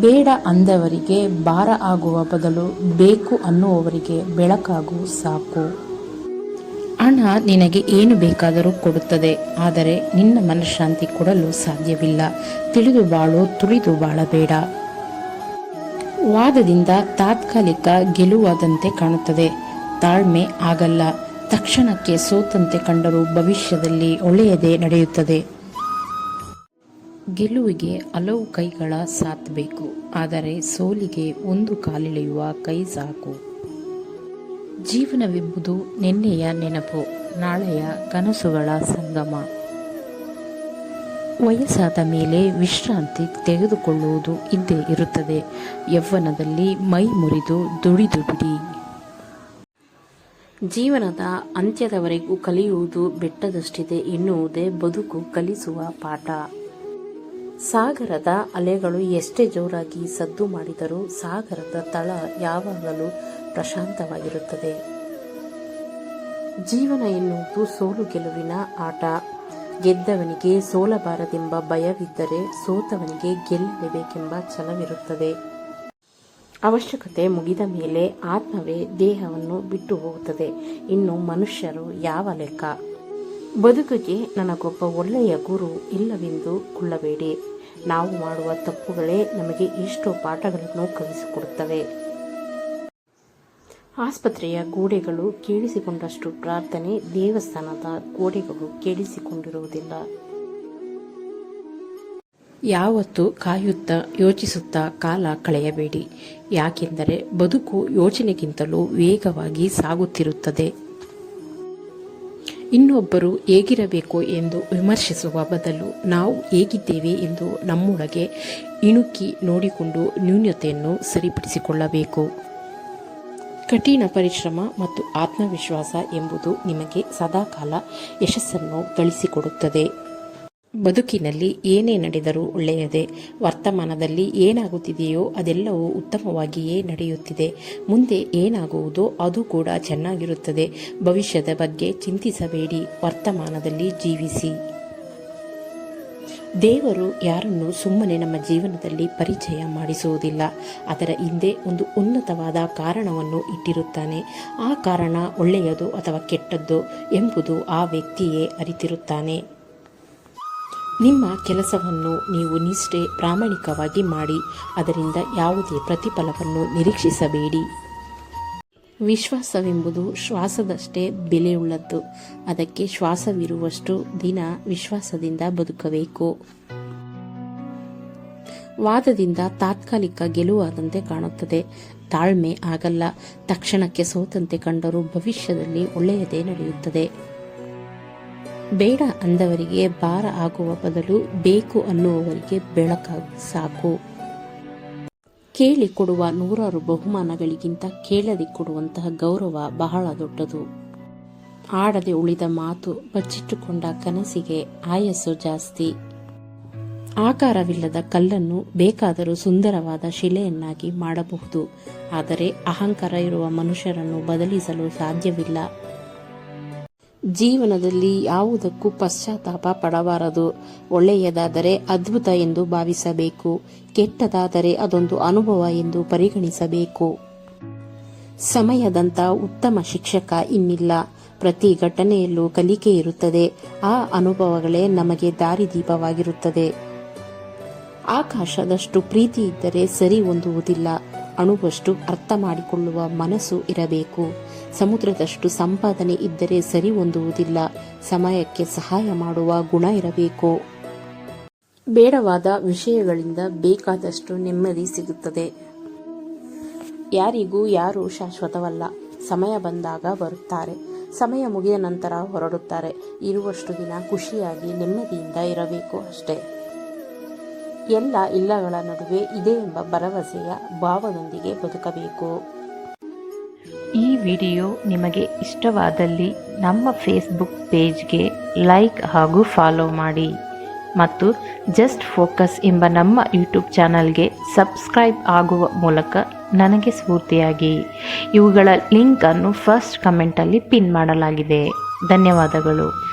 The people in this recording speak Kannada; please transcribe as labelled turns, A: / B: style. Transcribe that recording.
A: ಬೇಡ ಅಂದವರಿಗೆ ಭಾರ ಆಗುವ ಬದಲು ಬೇಕು ಅನ್ನುವವರಿಗೆ ಬೆಳಕಾಗು ಸಾಕು. ಹಣ ನಿನಗೆ ಏನು ಬೇಕಾದರೂ ಕೊಡುತ್ತದೆ, ಆದರೆ ನಿನ್ನ ಮನಃಶಾಂತಿ ಕೊಡಲು ಸಾಧ್ಯವಿಲ್ಲ. ತಿಳಿದು ಬಾಳು, ತುಳಿದು ಬಾಳಬೇಡ. ವಾದದಿಂದ ತಾತ್ಕಾಲಿಕ ಗೆಲುವಾದಂತೆ ಕಾಣುತ್ತದೆ. ತಾಳ್ಮೆ ಆಗಲ್ಲ. ತಕ್ಷಣಕ್ಕೆ ಸೋತಂತೆ ಕಂಡರೂ ಭವಿಷ್ಯದಲ್ಲಿ ಒಳ್ಳೆಯದೇ ನಡೆಯುತ್ತದೆ. ಗೆಲುವಿಗೆ ಹಲವು ಕೈಗಳ ಸಾಥ್ ಬೇಕು. ಆದರೆ ಸೋಲಿಗೆ ಒಂದು ಕಾಲಿಳೆಯುವ ಕೈ ಸಾಕು. ಜೀವನವೆಂಬುದು ನಿನ್ನೆಯ ನೆನಪು, ನಾಳೆಯ ಕನಸುಗಳ ಸಂಗಮ. ವಯಸ್ಸಾದ ಮೇಲೆ ವಿಶ್ರಾಂತಿ ತೆಗೆದುಕೊಳ್ಳುವುದು ಇದ್ದೇ ಇರುತ್ತದೆ. ಯೌವನದಲ್ಲಿ ಮೈ ಮುರಿದು ದುಡಿದು ಬಿಡಿ. ಜೀವನದ ಅಂತ್ಯದವರೆಗೂ ಕಲಿಯುವುದು ಬೆಟ್ಟದಷ್ಟಿದೆ ಎನ್ನುವುದೇ ಬದುಕು ಕಲಿಸುವ ಪಾಠ. ಸಾಗರದ ಅಲೆಗಳು ಎಷ್ಟೇ ಜೋರಾಗಿ ಸದ್ದು ಮಾಡಿದರೂ ಸಾಗರದ ತಳ ಯಾವಾಗಲೂ ಪ್ರಶಾಂತವಾಗಿರುತ್ತದೆ. ಜೀವನ ಎನ್ನುವುದು ಸೋಲು ಗೆಲುವಿನ ಆಟ. ಗೆದ್ದವನಿಗೆ ಸೋಲಬಾರದೆಂಬ ಭಯವಿದ್ದರೆ ಸೋತವನಿಗೆ ಗೆಲ್ಲಬೇಕೆಂಬ ಛಲವಿರುತ್ತದೆ. ಅವಶ್ಯಕತೆ ಮುಗಿದ ಮೇಲೆ ಆತ್ಮವೇ ದೇಹವನ್ನು ಬಿಟ್ಟು ಹೋಗುತ್ತದೆ. ಇನ್ನು ಮನುಷ್ಯರು ಯಾವ ಲೆಕ್ಕ? ಬದುಕಿಗೆ ನನಗೊಬ್ಬ ಒಳ್ಳೆಯ ಗುರು ಇಲ್ಲವೆಂದು ಕೊಳ್ಳಬೇಡಿ. ನಾವು ಮಾಡುವ ತಪ್ಪುಗಳೇ ನಮಗೆ ಎಷ್ಟೋ ಪಾಠಗಳನ್ನು ಕಲಿಸಿಕೊಡುತ್ತವೆ. ಆಸ್ಪತ್ರೆಯ ಗೋಡೆಗಳು ಕೇಳಿಸಿಕೊಂಡಷ್ಟು ಪ್ರಾರ್ಥನೆ, ದೇವಸ್ಥಾನದ ಗೋಡೆಗಳು ಕೇಳಿಸಿಕೊಂಡಿರುವುದಿಲ್ಲ. ಯಾವತ್ತು ಕಾಯುತ್ತಾ ಯೋಚಿಸುತ್ತಾ ಕಾಲ ಕಳೆಯಬೇಡಿ. ಯಾಕೆಂದರೆ ಬದುಕು ಯೋಚನೆಗಿಂತಲೂ ವೇಗವಾಗಿ ಸಾಗುತ್ತಿರುತ್ತದೆ. ಇನ್ನೊಬ್ಬರು ಹೇಗಿರಬೇಕು ಎಂದು ವಿಮರ್ಶಿಸುವ ಬದಲು ನಾವು ಹೇಗಿದ್ದೇವೆ ಎಂದು ನಮ್ಮೊಳಗೆ ಇಣುಕಿ ನೋಡಿಕೊಂಡು ನ್ಯೂನ್ಯತೆಯನ್ನು ಸರಿಪಡಿಸಿಕೊಳ್ಳಬೇಕು. ಕಠಿಣ ಪರಿಶ್ರಮ ಮತ್ತು ಆತ್ಮವಿಶ್ವಾಸ ಎಂಬುದು ನಿಮಗೆ ಸದಾಕಾಲ ಯಶಸ್ಸನ್ನು ಗಳಿಸಿಕೊಡುತ್ತದೆ. ಬದುಕಿನಲ್ಲಿ ಏನೇ ನಡೆದರೂ ಒಳ್ಳೆಯದೇ. ವರ್ತಮಾನದಲ್ಲಿ ಏನಾಗುತ್ತಿದೆಯೋ ಅದೆಲ್ಲವೂ ಉತ್ತಮವಾಗಿಯೇ ನಡೆಯುತ್ತಿದೆ. ಮುಂದೆ ಏನಾಗುವುದೋ ಅದು ಕೂಡ ಚೆನ್ನಾಗಿರುತ್ತದೆ. ಭವಿಷ್ಯದ ಬಗ್ಗೆ ಚಿಂತಿಸಬೇಡಿ. ವರ್ತಮಾನದಲ್ಲಿ ಜೀವಿಸಿ. ದೇವರು ಯಾರನ್ನು ಸುಮ್ಮನೆ ನಮ್ಮ ಜೀವನದಲ್ಲಿ ಪರಿಚಯ ಮಾಡಿಸುವುದಿಲ್ಲ. ಅದರ ಹಿಂದೆ ಒಂದು ಉನ್ನತವಾದ ಕಾರಣವನ್ನು ಇಟ್ಟಿರುತ್ತಾನೆ. ಆ ಕಾರಣ ಒಳ್ಳೆಯದು ಅಥವಾ ಕೆಟ್ಟದ್ದು ಎಂಬುದು ಆ ವ್ಯಕ್ತಿಯೇ ಅರಿತಿರುತ್ತಾನೆ. ನಿಮ್ಮ ಕೆಲಸವನ್ನು ನೀವು ನಿಷ್ಠೆ ಪ್ರಾಮಾಣಿಕವಾಗಿ ಮಾಡಿ, ಅದರಿಂದ ಯಾವುದೇ ಪ್ರತಿಫಲವನ್ನು ನಿರೀಕ್ಷಿಸಬೇಡಿ. ವಿಶ್ವಾಸವೆಂಬುದು ಶ್ವಾಸದಷ್ಟೇ ಬೆಲೆಯುಳ್ಳದ್ದು. ಅದಕ್ಕೆ ಶ್ವಾಸವಿರುವಷ್ಟು ದಿನ ವಿಶ್ವಾಸದಿಂದ ಬದುಕಬೇಕು. ವಾದದಿಂದ ತಾತ್ಕಾಲಿಕ ಗೆಲುವಾದಂತೆ ಕಾಣುತ್ತದೆ. ತಾಳ್ಮೆ ಆಗಲ್ಲ. ತಕ್ಷಣಕ್ಕೆ ಸೋತಂತೆ ಕಂಡರೂ ಭವಿಷ್ಯದಲ್ಲಿ ಒಳ್ಳೆಯದೇ ನಡೆಯುತ್ತದೆ. ಬೇಡ ಅಂದವರಿಗೆ ಭಾರ ಆಗುವ ಬದಲು ಬೇಕು ಅನ್ನುವವರಿಗೆ ಬೆಳಕ ಸಾಕು. ಕೇಳಿಕೊಡುವ ನೂರಾರು ಬಹುಮಾನಗಳಿಗಿಂತ ಕೇಳದೆ ಕೊಡುವಂತಹ ಗೌರವ ಬಹಳ ದೊಡ್ಡದು. ಆಡದೆ ಉಳಿದ ಮಾತು ಬಚ್ಚಿಟ್ಟುಕೊಂಡ ಕನಸಿಗೆ ಆಯಸ್ಸು ಜಾಸ್ತಿ. ಆಕಾರವಿಲ್ಲದ ಕಲ್ಲನ್ನು ಬೇಕಾದರೂ ಸುಂದರವಾದ ಶಿಲೆಯನ್ನಾಗಿ ಮಾಡಬಹುದು. ಆದರೆ ಅಹಂಕಾರ ಇರುವ ಮನುಷ್ಯರನ್ನು ಬದಲಿಸಲು ಸಾಧ್ಯವಿಲ್ಲ. ಜೀವನದಲ್ಲಿ ಯಾವುದಕ್ಕೂ ಪಶ್ಚಾತ್ತಾಪ ಪಡಬಾರದು. ಒಳ್ಳೆಯದಾದರೆ ಅದ್ಭುತ ಎಂದು ಭಾವಿಸಬೇಕು. ಕೆಟ್ಟದಾದರೆ ಅದೊಂದು ಅನುಭವ ಎಂದು ಪರಿಗಣಿಸಬೇಕು. ಸಮಯದಂತ ಉತ್ತಮ ಶಿಕ್ಷಕ ಇನ್ನಿಲ್ಲ. ಪ್ರತಿ ಘಟನೆಯಲ್ಲೂ ಕಲಿಕೆ ಇರುತ್ತದೆ. ಆ ಅನುಭವಗಳೇ ನಮಗೆ ದಾರಿದೀಪವಾಗಿರುತ್ತದೆ. ಆಕಾಶದಷ್ಟು ಪ್ರೀತಿ ಇದ್ದರೆ ಸರಿ ಹೊಂದುವುದಿಲ್ಲ. ಅಣುವಷ್ಟು ಅರ್ಥ ಮಾಡಿಕೊಳ್ಳುವ ಮನಸ್ಸು ಇರಬೇಕು. ಸಮುದ್ರದಷ್ಟು ಸಂಪಾದನೆ ಇದ್ದರೆ ಸರಿ ಹೊಂದುವುದಿಲ್ಲ. ಸಮಯಕ್ಕೆ ಸಹಾಯ ಮಾಡುವ ಗುಣ ಇರಬೇಕು. ಬೇಡವಾದ ವಿಷಯಗಳಿಂದ ಬೇಕಾದಷ್ಟು ನೆಮ್ಮದಿ ಸಿಗುತ್ತದೆ. ಯಾರಿಗೂ ಯಾರು ಶಾಶ್ವತವಲ್ಲ. ಸಮಯ ಬಂದಾಗ ಬರುತ್ತಾರೆ. ಸಮಯ ಮುಗಿದ ನಂತರ ಹೊರಡುತ್ತಾರೆ. ಇರುವಷ್ಟು ದಿನ ಖುಷಿಯಾಗಿ ನೆಮ್ಮದಿಯಿಂದ ಇರಬೇಕು ಅಷ್ಟೇ. ಎಲ್ಲ ಇಲ್ಲಗಳ ನಡುವೆ ಇದೆ ಎಂಬ ಭರವಸೆಯ ಭಾವದೊಂದಿಗೆ ಬದುಕಬೇಕು.
B: ಈ ವಿಡಿಯೋ ನಿಮಗೆ ಇಷ್ಟವಾದಲ್ಲಿ ನಮ್ಮ ಫೇಸ್ಬುಕ್ ಪೇಜ್ಗೆ ಲೈಕ್ ಹಾಗೂ ಫಾಲೋ ಮಾಡಿ. ಮತ್ತು ಜಸ್ಟ್ ಫೋಕಸ್ ಎಂಬ ನಮ್ಮ ಯೂಟ್ಯೂಬ್ ಚಾನಲ್ಗೆ ಸಬ್ಸ್ಕ್ರೈಬ್ ಆಗುವ ಮೂಲಕ ನನಗೆ ಸ್ಫೂರ್ತಿಯಾಗಿ. ಇವುಗಳ ಲಿಂಕನ್ನು ಫಸ್ಟ್ ಕಮೆಂಟಲ್ಲಿ ಪಿನ್ ಮಾಡಲಾಗಿದೆ. ಧನ್ಯವಾದಗಳು.